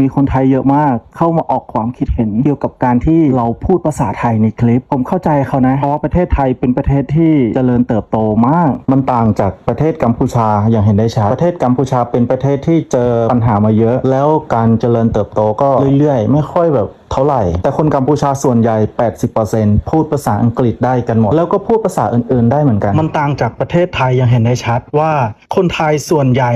มีคนไทยเยอะมากเข้ามาออกความคิดเห็นเกี่ยวกับการที่เราพูดภาษาไทยในคลิป ผมเข้าใจเขานะ เพราะว่าประเทศไทยเป็นประเทศที่เจริญเติบโตมาก มันต่างจากประเทศกัมพูชาอย่างเห็นได้ชัดประเทศกัมพูชาเป็นประเทศที่เจอปัญหามาเยอะ แล้วการเจริญเติบโตก็เรื่อยๆ ไม่ค่อยแบบ เท่าไหร่ แต่คนกัมพูชาส่วนใหญ่ 80%พูดภาษาอังกฤษได้กันหมด แล้วก็พูดภาษาอื่น ๆ ได้เหมือนกัน มันต่างจากประเทศไทยอย่างเห็นได้ชัดว่าคนไทยส่วนใหญ่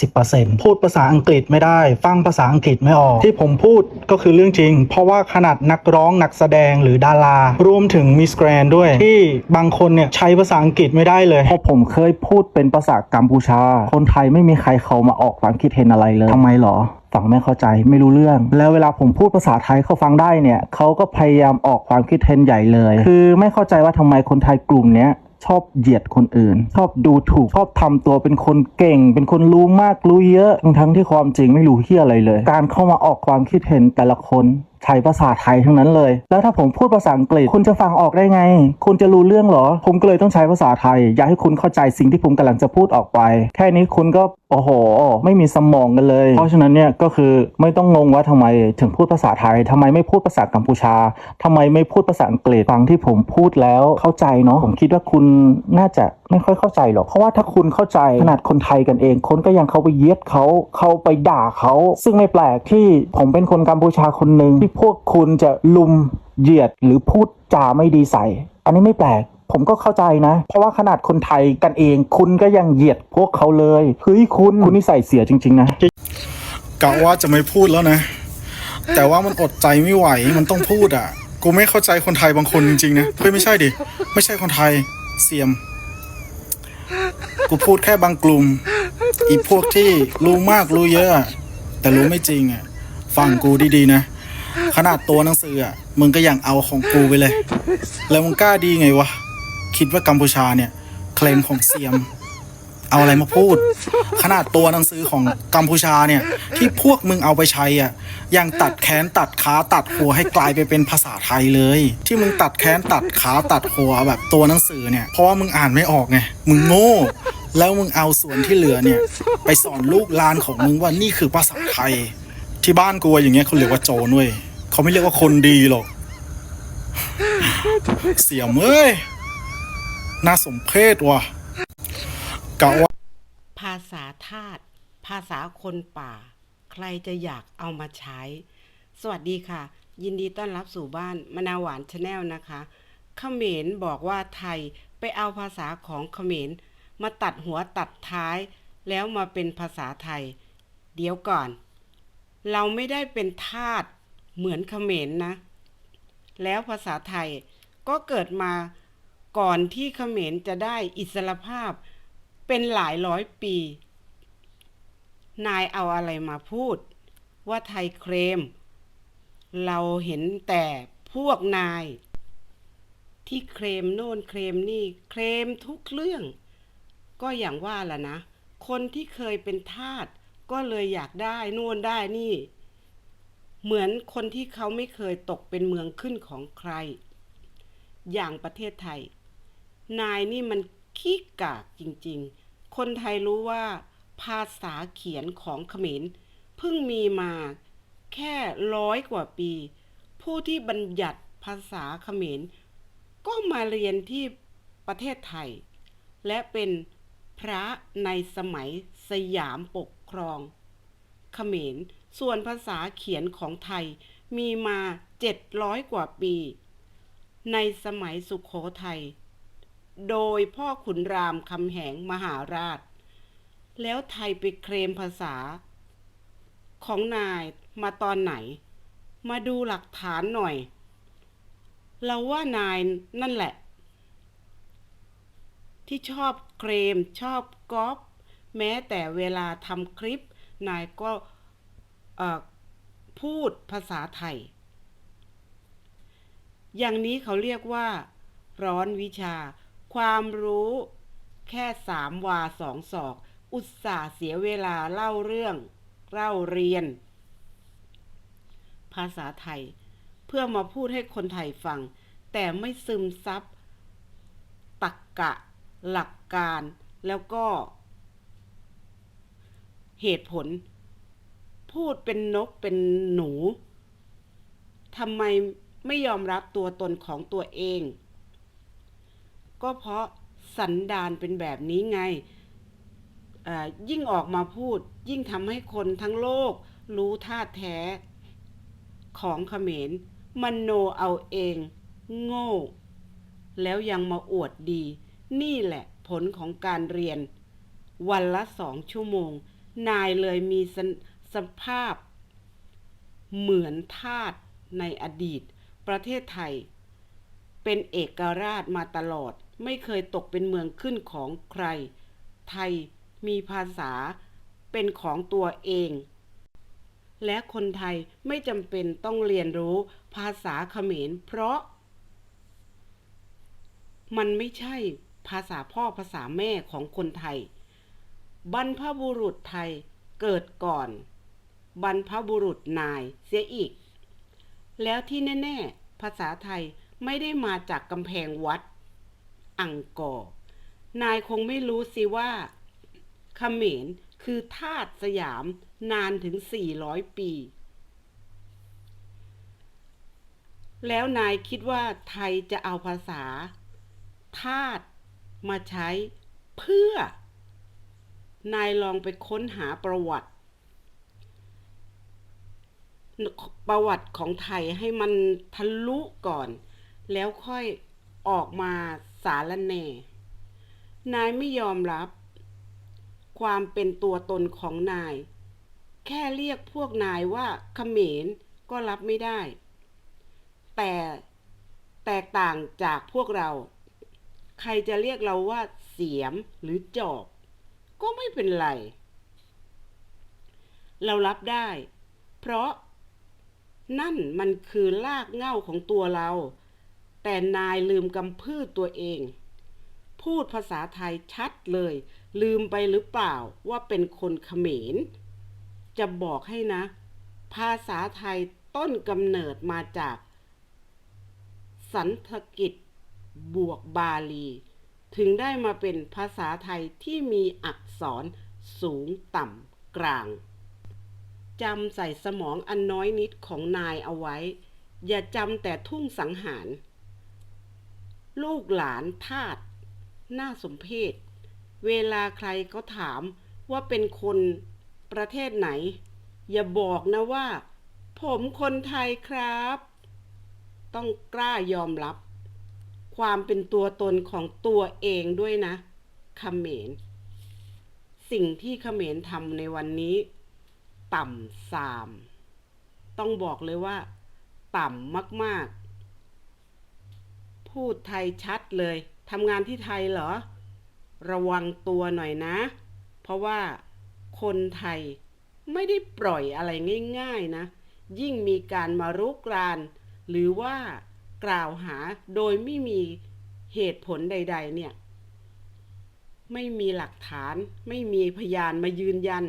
80%พูดภาษาอังกฤษไม่ได้ ฟังภาษาอังกฤษไม่ออก ที่ผมพูดก็คือเรื่องจริง เพราะว่าขนาดนักร้องนักแสดงหรือดารารวมถึงมิสแกรนด้วย ที่บางคนเนี่ยใช้ภาษาอังกฤษไม่ได้เลยเพราะผมเคยพูดเป็นภาษากัมพูชา คนไทยไม่มีใครเขามาออกความคิดเห็นอะไรเลยทำไมหรอ ฟังไม่เข้าใจไม่รู้เรื่อง แล้วเวลาผมพูดภาษาไทยเขาฟังได้เนี่ยเขาก็พยายามออกความคิดเห็นใหญ่เลย คือไม่เข้าใจว่าทำไมคนไทยกลุ่มเนี้ยชอบเหยียดคนอื่น ชอบดูถูกชอบทำตัวเป็นคนเก่ง เป็นคนรู้มากรู้เยอะทั้งที่ความจริงไม่รู้เฮียอะไรเลย การเข้ามาออกความคิดเห็นแต่ละคน ใช้ภาษาไทยทั้งนั้นเลย แล้วถ้าผมพูดภาษาอังกฤษคุณจะฟังออกได้ไง คุณจะรู้เรื่องเหรอ ผมก็เลยต้องใช้ภาษาไทย อยากให้คุณเข้าใจสิ่งที่ผมกำลังจะพูดออกไป แค่นี้คุณก็โอ้โห ไม่มีสมองกันเลย เพราะฉะนั้นเนี่ยก็คือไม่ต้องงงว่าทำไมถึงพูดภาษาไทยทำไมไม่พูดภาษากัมพูชาทำไมไม่พูดภาษาอังกฤษฟังที่ผมพูดแล้วเข้าใจเนาะผมคิดว่าคุณน่าจะไม่ค่อยเข้าใจหรอก เพราะว่าถ้าคุณเข้าใจขนาดคนไทยกันเอง คนก็ยังเข้าไปเย็ดเขาเข้าไปด่าเขา ซึ่งไม่แปลกที่ผมเป็นคนกัมพูชาคนหนึ่งที่พวกคุณจะลุมเหยียดหรือพูดจาไม่ดีใส่ อันนี้ไม่แปลกผมก็เข้าใจนะ เพราะว่าขนาดคนไทยกันเอง คุณก็ยังเหยียดพวกเขาเลยเฮ้ยคุณคุณนิสัยเสียจริง ๆ นะกะว่าจะไม่พูดแล้วนะ แต่ว่ามันอดใจไม่ไหวมันต้องพูดอะ กูไม่เข้าใจคนไทยบางคนจริงๆนะเฮ้ยไม่ใช่ดิไม่ใช่คนไทยเสียม กูพูดแค่บางกลุ่ม อีพวกที่รู้มากรู้เยอะอะแต่รู้ไม่จริงอะฟังกูดีๆนะ ขนาดตัวหนังสืออะมึงก็ยังเอาของกูไปเลย แล้วมึงกล้าดีไงวะ คิดว่ากัมพูชาเนี่ย เคลมของเสียม เอาอะไรมาพูด ขนาดตัวหนังสือของกัมพูชาเนี่ย ที่พวกมึงเอาไปใช้อะยังตัดแขนตัดขาตัดหัวให้กลายไปเป็นภาษาไทยเลย ที่มึงตัดแขนตัดขาตัดหัวแบบตัวหนังสือเนี่ยเพราะว่ามึงอ่านไม่ออกไงมึงโง่แล้วมึงเอาส่วนที่เหลือเนี่ย ไปสอนลูกหลานของมึงว่านี่คือภาษาไทย ที่บ้านกูอย่างเงี้ยเขาเรียกว่าโจรเว้ย เขาไม่เรียกว่าคนดีหรอก เสียมเอ้ย น่าสมเพชว่ะกะว่า ภาษาทาสภาษาคนป่า ใครจะอยากเอามาใช้ สวัสดีค่ะ ยินดีต้อนรับสู่บ้านมะนาวหวานชาแนลนะคะเขมรบอกว่าไทยไปเอาภาษาของเขมร มาตัดหัวตัดท้าย แล้วมาเป็นภาษาไทย เดี๋ยวก่อน เราไม่ได้เป็นทาส เหมือนเขมรนะ แล้วภาษาไทยก็เกิดมาก่อนที่เขมรจะได้อิสรภาพเป็นหลายร้อยปี นายเอาอะไรมาพูด ว่าไทยเครม เราเห็นแต่พวกนาย ที่เครมโน่นเครมนี่เครมทุกเรื่อง ก็อย่างว่าล่ะนะ คนที่เคยเป็นทาสก็เลยอยากได้โน่นได้นี่ เหมือนคนที่เขาไม่เคยตกเป็นเมืองขึ้นของใคร อย่างประเทศไทย นายนี่มันขี้กากจริงๆ คนไทยรู้ว่าภาษาเขียนของเขมรเพิ่งมีมาแค่ร้อยกว่าปี ผู้ที่บัญญัติภาษาเขมรก็มาเรียนที่ประเทศไทย และเป็นพระในสมัยสยามปกครอง เขมร ส่วนภาษาเขียนของไทยมีมาเจ็ดร้อยกว่าปี ในสมัยสุขโขทัย โดยพ่อขุนรามคำแหงมหาราช แล้วไทยไปเคลมภาษา ของนายมาตอนไหน มาดูหลักฐานหน่อย เราว่านายนั่นแหละ ที่ชอบเคลมชอบก๊อปแม้แต่เวลาทำคลิปนายก็ พูดภาษาไทย อย่างนี้เขาเรียกว่า ร้อนวิชา ความรู้แค่สามวาสองศอก อุตส่าห์เสียเวลาเล่าเรื่อง เล่าเรียน ภาษาไทย เพื่อมาพูดให้คนไทยฟัง แต่ไม่ซึมซับตักกะ หลักการแล้วก็ เหตุผล พูดเป็นนกเป็นหนูทำไมไม่ยอมรับตัวตนของตัวเอง ก็เพราะสันดานเป็นแบบนี้ไงอ่อยิ่งออกมาพูด ยิ่งทำให้คนทั้งโลก รู้ท่าแท้ของเขมรมันโนเอาเอง โง่ แล้วยังมาอวดดี นี่แหละผลของการเรียน วันละสองชั่วโมง นายเลยมี สภาพ เหมือนทาสในอดีต ประเทศไทย เป็นเอกราชมาตลอด ไม่เคยตกเป็นเมืองขึ้นของใคร ไทยมีภาษาเป็นของตัวเอง และคนไทยไม่จำเป็นต้องเรียนรู้ภาษาเขมร เพราะ มันไม่ใช่ภาษาพ่อภาษาแม่ของคนไทย บรรพบุรุษไทยเกิดก่อน บรรพบุรุษนายเสียอีก แล้วที่แน่ๆ ภาษาไทยไม่ได้มาจากกำแพงวัด อังกอร์นายคงไม่รู้สิว่าเขมรคือทาสสยามนานถึง 400 ปี แล้วนายคิดว่าไทยจะเอาภาษาทาสมาใช้เพื่อ นายลองไปค้นหาประวัติ ประวัติของไทยให้มันทะลุก่อน แล้วค่อยออกมาสารแน่ นายไม่ยอมรับ ความเป็นตัวตนของนาย แค่เรียกพวกนายว่าเขมรก็รับไม่ได้ แต่แตกต่างจากพวกเรา ใครจะเรียกเราว่าเสียมหรือจอบ ก็ไม่เป็นไร เรารับได้ เพราะ นั่นมันคือลากเหง้าของตัวเรา แต่นายลืมกำพืชตัวเอง พูดภาษาไทยชัดเลย ลืมไปหรือเปล่าว่าเป็นคนเขมร จะบอกให้นะ ภาษาไทยต้นกำเนิดมาจาก สันสกิตบวกบาลี ถึงได้มาเป็นภาษาไทยที่มีอักษรสูงต่ำกลาง จำใส่สมองอันน้อยนิดของนายเอาไว้ อย่าจำแต่ทุ่งสังหาร ลูกหลานทาสน่าสมเพชเวลาใครเขาถามว่าเป็นคนประเทศไหน อย่าบอกนะว่า ผมคนไทยครับ ต้องกล้ายอมรับ ความเป็นตัวตนของตัวเองด้วยนะขเขมร สิ่งที่ขเขมรทำในวันนี้ ต่ำสาม ต้องบอกเลยว่า ต่ำมากๆ พูดไทยชัดเลยทำงานที่ไทยเหรอ ระวังตัวหน่อยนะ เพราะว่าคนไทยไม่ได้ปล่อยอะไรง่ายๆนะ ยิ่งมีการมารุกราน หรือว่ากล่าวหาโดยไม่มีเหตุผลใด ๆ เนี่ย ไม่มีหลักฐาน ไม่มีพยานมายืนยัน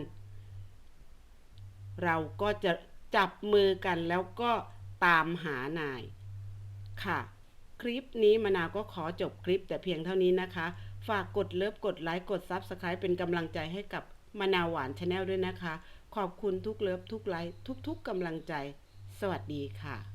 เราก็จะจับมือกันแล้วก็ตามหานาย ค่ะ คลิปนี้มานาวก็ขอจบคลิปแต่เพียงเท่านี้นะคะ ฝากกดเลิฟกดไลค์กดซับสไคร b ์เป็นกำลังใจให้กับมานาวหวานชาแนลด้วยนะคะ ขอบคุณทุกเลิฟทุกไลค์ทุกๆกำลังใจ สวัสดีค่ะ